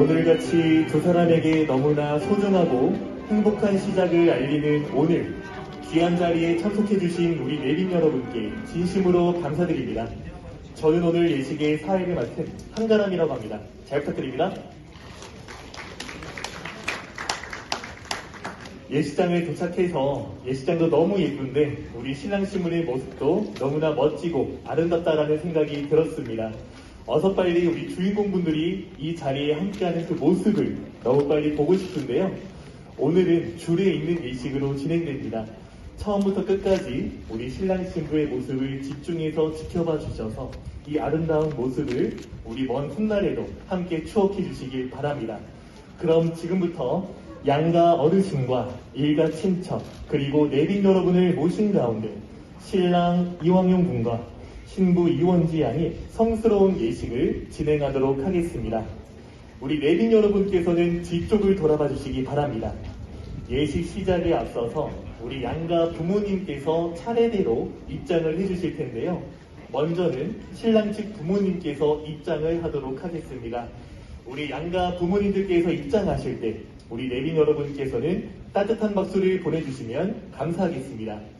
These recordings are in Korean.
오늘같이 두 사람에게 너무나 소중하고 행복한 시작을 알리는 오늘 귀한 자리에 참석해주신 우리 내빈 여러분께 진심으로 감사드립니다. 저는 오늘 예식의 사회를 맡은 한가람이라고 합니다. 잘 부탁드립니다. 예식장에 도착해서 예식장도 너무 예쁜데 우리 신랑 신부의 모습도 너무나 멋지고 아름답다라는 생각이 들었습니다. 어서 빨리 우리 주인공분들이 이 자리에 함께하는 그 모습을 너무 빨리 보고 싶은데요. 오늘은 줄에 있는 예식으로 진행됩니다. 처음부터 끝까지 우리 신랑 신부의 모습을 집중해서 지켜봐 주셔서 이 아름다운 모습을 우리 먼 훗날에도 함께 추억해 주시길 바랍니다. 그럼 지금부터 양가 어르신과 일가 친척 그리고 내빈 여러분을 모신 가운데 신랑 이왕용 군과 신부 이원지 양이 성스러운 예식을 진행하도록 하겠습니다. 우리 내빈 여러분께서는 뒤쪽을 돌아봐 주시기 바랍니다. 예식 시작에 앞서서 우리 양가 부모님께서 차례대로 입장을 해주실 텐데요. 먼저는 신랑 측 부모님께서 입장을 하도록 하겠습니다. 우리 양가 부모님들께서 입장하실 때 우리 내빈 여러분께서는 따뜻한 박수를 보내주시면 감사하겠습니다.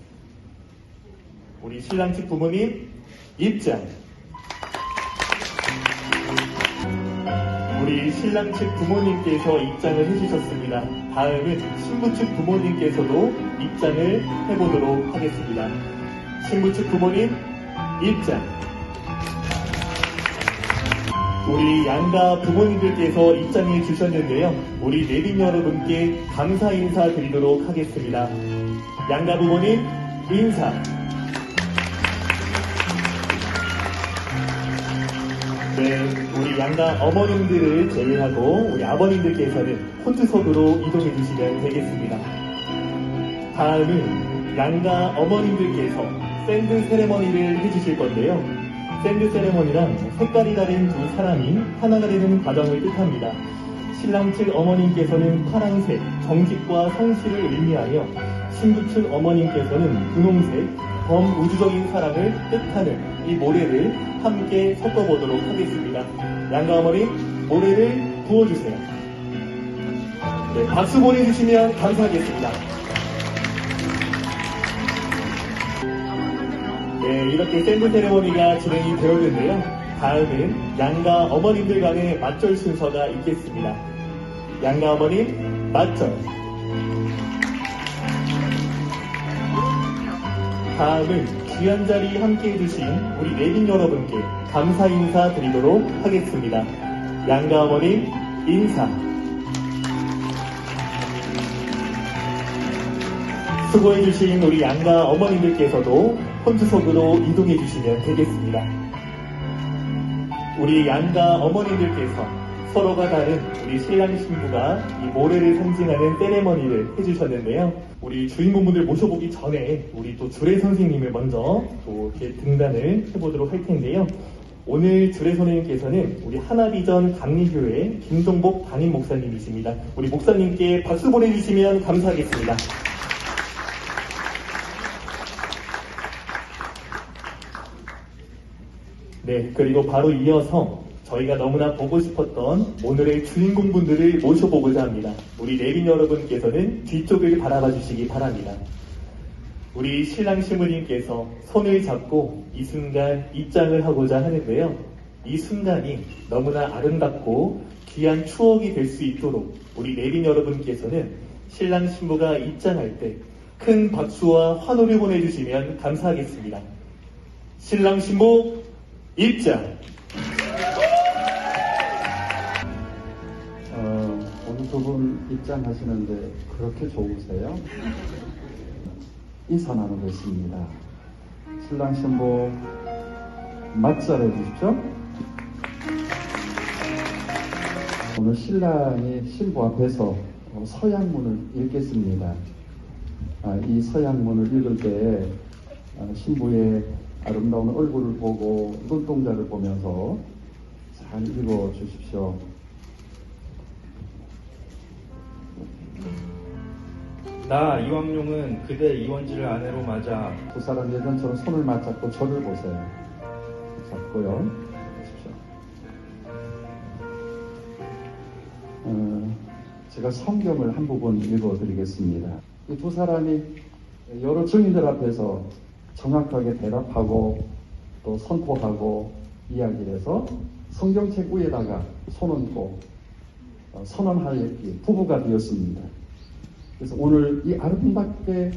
우리 신랑 측 부모님 입장. 우리 신랑 측 부모님께서 입장을 해주셨습니다. 다음은 신부 측 부모님께서도 입장을 해보도록 하겠습니다. 신부 측 부모님 입장. 우리 양가 부모님들께서 입장해 주셨는데요. 우리 내빈 여러분께 감사 인사 드리도록 하겠습니다. 양가 부모님 인사. 네, 우리 양가 어머님들을 제외하고 우리 아버님들께서는 콘트석으로 이동해 주시면 되겠습니다. 다음은 양가 어머님들께서 샌드 세레머니를 해주실 건데요. 샌드 세레머니란 색깔이 다른 두 사람이 하나가 되는 과정을 뜻합니다. 신랑 측 어머님께서는 파란색, 정직과 성실을 의미하여 신부 측 어머님께서는 분홍색, 범우주적인 사랑을 뜻하는 이 모래를 함께 섞어보도록 하겠습니다. 양가 어머니, 모래를 부어주세요. 네, 박수 보내주시면 감사하겠습니다. 네, 이렇게 샌드 세레머니가 진행이 되었는데요. 다음은 양가 어머님들 간의 맞절 순서가 있겠습니다. 양가 어머님, 맞절. 다음은 귀한 자리 함께 해주신 우리 내빈 여러분께 감사 인사 드리도록 하겠습니다. 양가 어머님, 인사. 수고해주신 우리 양가 어머님들께서도 혼주석으로 이동해주시면 되겠습니다. 우리 양가 어머님들께서 서로가 다른 우리 신랑 신부가 이 모래를 상징하는 세레머니를 해주셨는데요. 우리 주인공분들 모셔보기 전에 우리 또 주례 선생님을 먼저 또 이렇게 등단을 해보도록 할 텐데요. 오늘 주례 선생님께서는 우리 하나비전 감리교회 김종복 담임 목사님이십니다. 우리 목사님께 박수 보내주시면 감사하겠습니다. 네, 그리고 바로 이어서 저희가 너무나 보고 싶었던 오늘의 주인공분들을 모셔보고자 합니다. 우리 내빈 여러분께서는 뒤쪽을 바라봐 주시기 바랍니다. 우리 신랑 신부님께서 손을 잡고 이 순간 입장을 하고자 하는데요. 이 순간이 너무나 아름답고 귀한 추억이 될 수 있도록 우리 내빈 여러분께서는 신랑 신부가 입장할 때 큰 박수와 환호를 보내주시면 감사하겠습니다. 신랑 신부 입장. 어, 오늘 두분 입장하시는데 그렇게 좋으세요? 인사 나누겠습니다. 신랑 신부 맞절해 주십시오. 오늘 신랑이 신부 앞에서 어, 서양문을 읽겠습니다. 아, 이 서양문을 읽을 때 아, 신부의 아름다운 얼굴을 보고 눈동자를 보면서 잘 읽어 주십시오. 나 이왕용은 그대 이원지를 아내로 맞아 두 사람 예전처럼 손을 맞잡고 저를 보세요. 잡고요. 보십시오. 제가 성경을 한 부분 읽어드리겠습니다. 이 두 사람이 여러 증인들 앞에서 정확하게 대답하고 또 선포하고 이야기를 해서 성경책 위에다가 손 얹고 어, 선언하였기에 부부가 되었습니다. 그래서 오늘 이 아름답게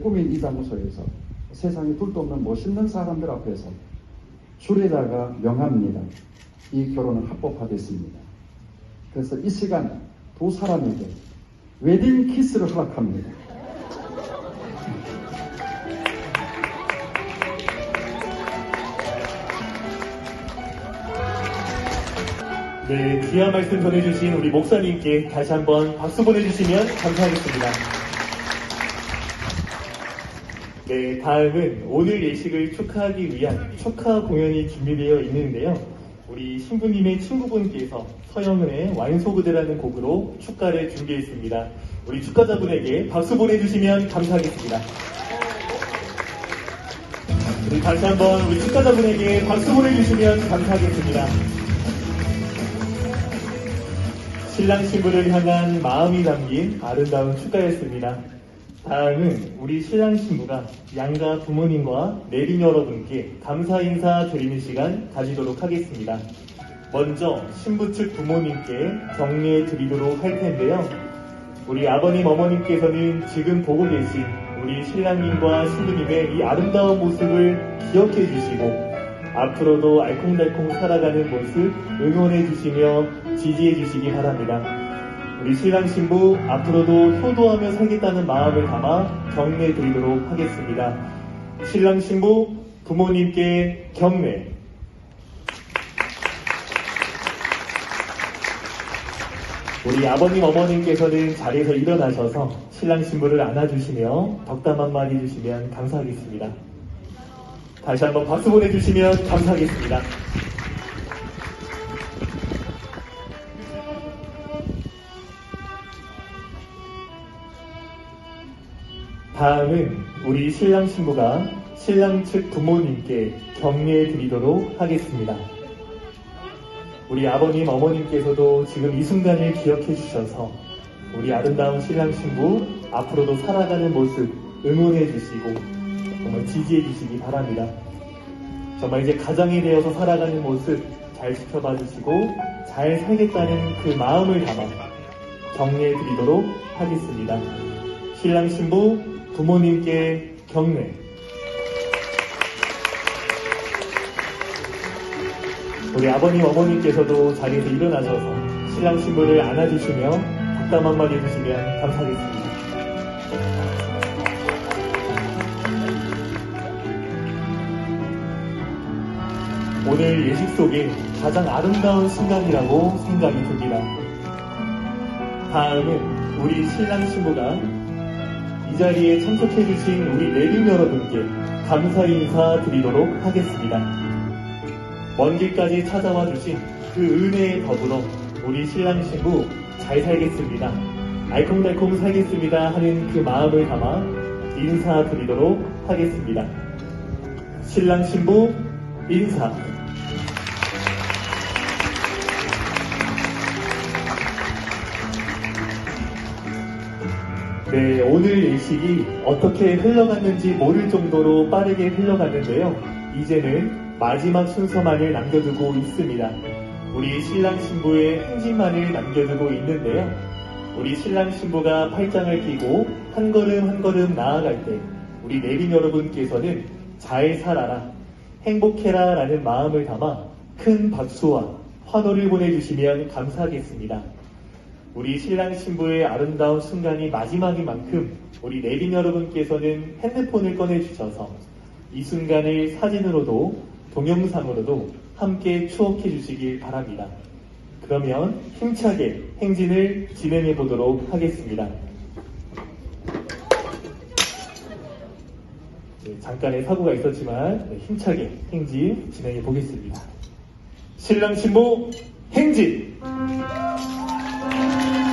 꾸민 이 장소에서 세상에 둘도 없는 멋있는 사람들 앞에서 줄에다가 명합니다. 이 결혼은 합법화됐습니다. 그래서 이 시간 두 사람에게 웨딩 키스를 허락합니다. 네, 귀한 말씀 전해주신 우리 목사님께 다시 한번 박수 보내주시면 감사하겠습니다. 네, 다음은 오늘 예식을 축하하기 위한 축하 공연이 준비되어 있는데요. 우리 신부님의 친구분께서 서영은의 완소그대라는 곡으로 축가를 준비했습니다. 우리 축가자분에게 박수 보내주시면 감사하겠습니다. 우리 다시 한번 우리 축가자분에게 박수 보내주시면 감사하겠습니다. 신랑 신부를 향한 마음이 담긴 아름다운 축가였습니다. 다음은 우리 신랑 신부가 양가 부모님과 내린 여러분께 감사 인사 드리는 시간 가지도록 하겠습니다. 먼저 신부 측 부모님께 격려 드리도록 할 텐데요. 우리 아버님 어머님께서는 지금 보고 계신 우리 신랑님과 신부님의 이 아름다운 모습을 기억해 주시고 앞으로도 알콩달콩 살아가는 모습 응원해 주시며 지지해 주시기 바랍니다. 우리 신랑 신부 앞으로도 효도하며 살겠다는 마음을 담아 격려 드리도록 하겠습니다. 신랑 신부 부모님께 격려. 우리 아버님 어머님께서는 자리에서 일어나셔서 신랑 신부를 안아주시며 덕담 한마디 해주시면 감사하겠습니다. 다시 한번 박수 보내주시면 감사하겠습니다. 다음은 우리 신랑 신부가 신랑 측 부모님께 격려해 드리도록 하겠습니다. 우리 아버님, 어머님께서도 지금 이 순간을 기억해 주셔서 우리 아름다운 신랑 신부 앞으로도 살아가는 모습 응원해 주시고 정말 지지해 주시기 바랍니다. 정말 이제 가정이 되어서 살아가는 모습 잘 지켜봐 주시고 잘 살겠다는 그 마음을 담아 격려해 드리도록 하겠습니다. 신랑 신부 부모님께 격려. 우리 아버님 어머님께서도 자리에서 일어나셔서 신랑 신부를 안아주시며 덕담 한마디 해주시면 감사하겠습니다. 오늘 예식 속에 가장 아름다운 순간이라고 생각이 듭니다. 다음은 우리 신랑 신부가 이 자리에 참석해주신 우리 내림 여러분께 감사 인사 드리도록 하겠습니다. 먼 길까지 찾아와 주신 그 은혜에 더불어 우리 신랑 신부 잘 살겠습니다. 알콩달콩 살겠습니다 하는 그 마음을 담아 인사드리도록 하겠습니다. 신랑 신부 인사. 네, 오늘 예식이 어떻게 흘러갔는지 모를 정도로 빠르게 흘러갔는데요. 이제는 마지막 순서만을 남겨두고 있습니다. 우리 신랑 신부의 행진만을 남겨두고 있는데요. 우리 신랑 신부가 팔짱을 끼고 한 걸음 한 걸음 나아갈 때 우리 내린 여러분께서는 잘 살아라, 행복해라 라는 마음을 담아 큰 박수와 환호를 보내주시면 감사하겠습니다. 우리 신랑 신부의 아름다운 순간이 마지막인 만큼 우리 내빈 여러분께서는 핸드폰을 꺼내주셔서 이 순간을 사진으로도 동영상으로도 함께 추억해 주시길 바랍니다. 그러면 힘차게 행진을 진행해 보도록 하겠습니다. 네, 잠깐의 사고가 있었지만 네, 힘차게 행진 진행해 보겠습니다. 신랑 신부 행진! Thank you.